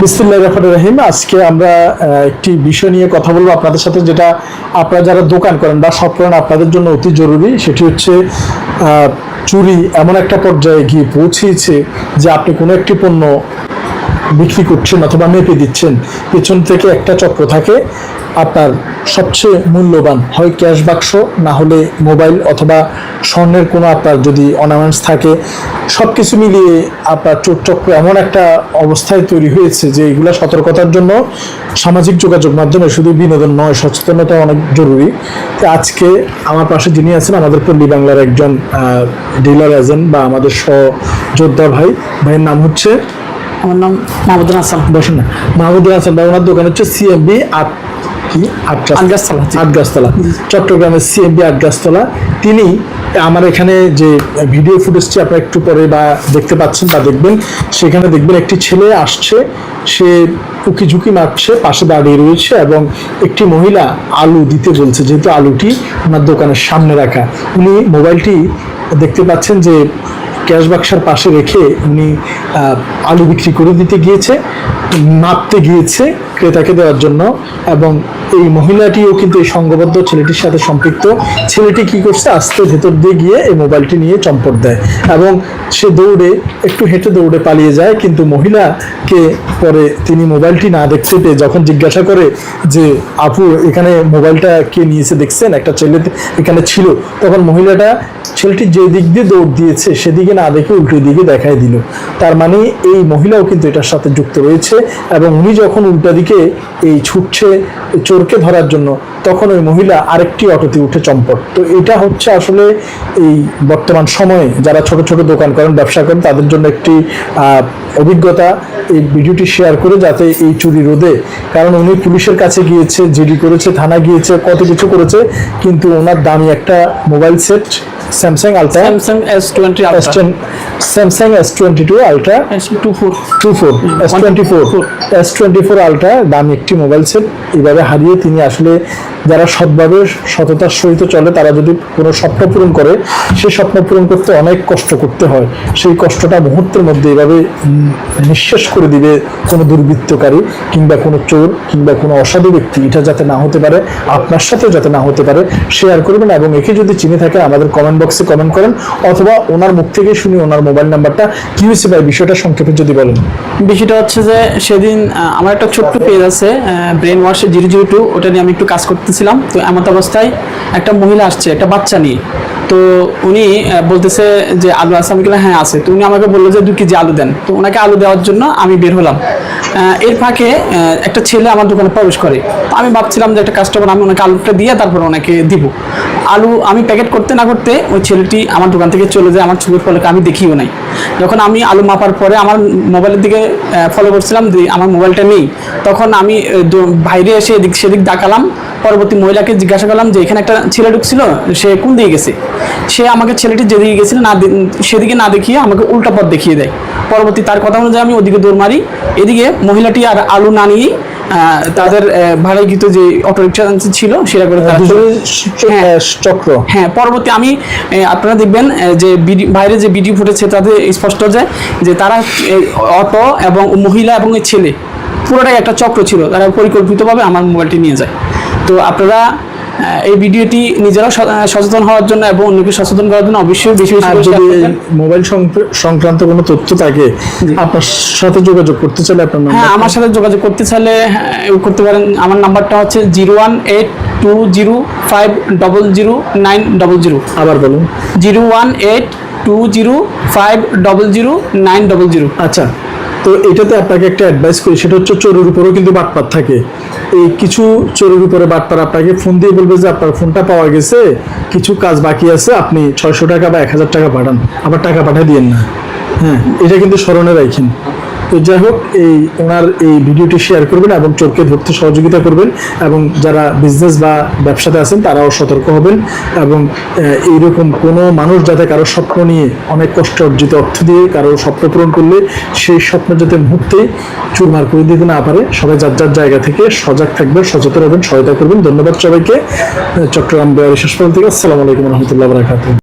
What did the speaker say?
বিসমুল্লাহ রহিম। আজকে আমরা একটি বিষয় নিয়ে কথা বলব আপনাদের সাথে, যেটা আপনারা যারা দোকান করেন বা সব করেন, আপনাদের জন্য অতি জরুরি। সেটি হচ্ছে চুরি এমন একটা পর্যায়ে গিয়ে পৌঁছেছে যে আপনি কোনো একটি পণ্য বিক্রি করছেন অথবা মেপে দিচ্ছেন, পেছন থেকে একটা চক্র থাকে, আপনার সবচেয়ে মূল্যবান হয় ক্যাশ বাক্স, না হলে মোবাইল অথবা স্বর্ণের কোনো আপনার যদি অর্নামেন্টস থাকে সব কিছু মিলিয়ে আপনার চোর চক্র এমন একটা অবস্থায় তৈরি হয়েছে যে এগুলা সতর্কতার জন্য সামাজিক যোগাযোগ মাধ্যমে শুধু বিনোদন নয় সচেতনতা অনেক জরুরি। আজকে আমার পাশে যিনি আছেন, আমাদের পল্লী বাংলার একজন ডিলার এজেন্ট বা আমাদের সহযোদ্ধা ভাই, ভাইয়ের নাম হচ্ছে আমার নাম মাহমুদুল হাসান। বসেন না। মাহমুদুল হাসান ভাই ওনার দোকান হচ্ছে সিএমবি আট কি? আটগাছতলা, আটগাছতলা। চট্টগ্রামের সিএমবি আটগাছতলা। তিনি আমার এখানে যে ভিডিও ফুটেজটি আপনারা একটু পরে বা দেখতে পাচ্ছেন বা দেখবেন সেখানে দেখবেন একটি ছেলে আসছে সে উকি ঝুঁকি মারছে পাশে দাঁড়িয়ে রয়েছে এবং একটি মহিলা আলু দিতে বলছে যেহেতু আলুটি ওনার দোকানের সামনে রাখা। উনি মোবাইলটি দেখতে পাচ্ছেন যে ক্যাশ বাক্সার পাশে রেখে উনি আলু বিক্রি করে দিতে গিয়েছে নাপতে গিয়েছে ক্রেতাকে দেওয়ার জন্য এবং এই মহিলাটিও কিন্তু এই সংঘবদ্ধ ছেলেটির সাথে সম্পৃক্ত। ছেলেটি কি করছে? আস্তে ভেতর দিয়ে গিয়ে এই মোবাইলটি নিয়ে চম্পট দেয় এবং সে দৌড়ে, একটু হেঁটে দৌড়ে পালিয়ে যায়। কিন্তু মহিলাকে পরে তিনি মোবাইলটি না দেখতে পেয়ে যখন জিজ্ঞাসা করে যে, আপু, এখানে মোবাইলটা কে নিয়েছে দেখছেন? একটা ছেলে এখানে ছিল। তখন মহিলাটা ছেলেটি যে দিক দিয়ে দৌড় দিয়েছে, সেদিকে না দেখে উল্টো দিকে দেখায় দিল। তার মানে এই মহিলাও কিন্তু এটার সাথে যুক্ত রয়েছে এবং উনি যখন উল্টা দিকে এই ছুটছে চোরকে ধরার জন্য, তখন ওই মহিলা আরেকটি অটোতে উঠে চম্পট। তো এটা হচ্ছে আসলে এই বর্তমান সময়ে যারা ছোট ছোট দোকান করেন, ব্যবসা করেন, তাদের জন্য একটি অভিজ্ঞতা। এই ভিডিওটি শেয়ার করে যাতে এই চুরি রোধে। কারণ উনি পুলিশের কাছে গিয়েছে, জিডি করেছে থানা গিয়েছে, কত কিছু করেছে, কিন্তু ওনার দামি একটা mobile set Samsung ultra Samsung S twenty Samsung S twenty two ultra two four two four S twenty four S twenty four ultra দামি একটি মোবাইল সেট। এইভাবে হারিয়ে তিনি আসলে যারা সৎভাবে সততার সহিত চলে তারা যদি কোনো স্বপ্ন পূরণ করে সেই স্বপ্ন পূরণ করতে অনেক কষ্ট করতে হয়। সেই কষ্টটা মুহূর্তের মধ্যে এভাবে নিঃশেষ করে দিবে কোনো দুর্বৃত্তকারী কিংবা কোনো চোর কিংবা কোনো অসাধু ব্যক্তি। এটা যাতে না হতে পারে আপনার সাথেও যাতে না হতে পারে শেয়ার করবেন এবং একে যদি চিনে থাকে আমাদের কমেন্ট বক্সে কমেন্ট করেন অথবা ওনার মুখ থেকে শুনি ওনার মোবাইল নাম্বারটা কি হয়েছে ভাই বিষয়টা সংক্ষেপে যদি বলেন। বিষয়টা হচ্ছে যে সেদিন আমার একটা ছোট্ট পেজ আছে brain wash zero zero two ওটা নিয়ে আমি একটু কাজ করতেছিলাম। তো এমত অবস্থায় একটা মহিলা আসছে একটা বাচ্চা নিয়ে। তো উনি বলতেছে যে আলু আছে? আমি হ্যাঁ আছে। তো উনি আমাকে বলল যে দু কেজি আলু দেন। তো ওনাকে আলু দেওয়ার জন্য আমি বের হলাম। এর ফাঁকে একটা ছেলে আমার দোকানে প্রবেশ করে। আমি ভাবছিলাম যে একটা কাস্টমার আমি ওনাকে আলুটা দিয়ে তারপর ওনাকে দিব। আলু আমি প্যাকেট করতে না করতে ওই ছেলেটি আমার দোকান থেকে চলে যায়, আমার ছবির ফলকে আমি দেখিও নাই। যখন আমি আলু মাপার পরে আমার মোবাইলের দিকে ফলো করছিলাম, যে আমার মোবাইলটা নেই, তখন আমি বাইরে এসে এদিক, সেদিক ডাকালাম পরবর্তী মহিলাকে জিজ্ঞাসা করলাম যে, এখানে একটা ছেলে ঢুকছিল, সে কোন দিকে গেছে? সে আমাকে ছেলেটি যেদিকে গেছিল, না সেদিকে না দেখিয়ে আমাকে উল্টা পথ দেখিয়ে দেয়। পরবর্তী তার কথা অনুযায়ী আমি ওদিকে দৌড় মারি। এদিকে মহিলাটি আর আলু না নিয়েই তাদের আহ, ভাড়াইকৃত যে অটোরিক্সা ছিল সেটা করে হ্যাঁ। চক্র। হ্যাঁ পরবর্তী আমি আপনারা দেখবেন যে বাইরে যে ভিডিও ফুটেছে তাতে স্পষ্ট যায় যে তারা অটো এবং মহিলা এবং ছেলে পুরোটাই একটা চক্র ছিল। তারা পরিকল্পিতভাবে আমার মোবাইলটি নিয়ে যায়। তো আপনারা এই ভিডিওটি নিজেরাও সচেতন হওয়ার জন্য এবং অন্যকে সচেতন করার জন্য অবশ্যই বেশি বেশি। মোবাইল সংক্রান্ত কোনো তথ্য থাকে আপনার সাথে যোগাযোগ করতে চাইলে আপনার হ্যাঁ আমার সাথে যোগাযোগ করতে চাইলে হ্যাঁ, করতে পারেন। আমার নাম্বারটা হচ্ছে zero one eight two zero five double zero nine double zero. আবার বলুন। Zero one eight two zero five double zero nine double zero. আচ্ছা তো এটাতে আপনাকে একটা অ্যাডভাইস করি সেটা হচ্ছে চোরের উপরেও কিন্তু বাটপার থাকে। এই কিছু চোরের উপরে বাটপার আপনাকে ফোন দিয়ে বলবে যে আপনার ফোনটা পাওয়া গেছে, কিছু কাজ বাকি আছে, আপনি ছয়শো টাকা বা এক হাজার টাকা পাঠান, আবার টাকা পাঠিয়ে দিয়েন না। হ্যাঁ এটা কিন্তু স্মরণে রাখেন। তো যাই হোক, এই ওনার এই ভিডিওটি শেয়ার করবেন এবং চোরকে ধরতে সহযোগিতা করবেন এবং যারা বিজনেস বা ব্যবসাতে আছেন, তারাও সতর্ক হবেন এবং এইরকম কোনো মানুষ যাতে কারও স্বপ্ন নিয়ে অনেক কষ্ট অর্জিত অর্থ দিয়ে কারও স্বপ্ন পূরণ করলে সেই স্বপ্ন যাতে মুহূর্তেই চুরমার করে দিতে না পারে, সবাই যার যার জায়গা থেকে সজাগ থাকবেন, সচেতন হবেন, সহায়তা করবেন। ধন্যবাদ সবাইকে। চট্টগ্রাম বিহার হাসপাতাল থেকে আসসালামু আলাইকুম রহমতুল্লাহ বারাকাতুহ।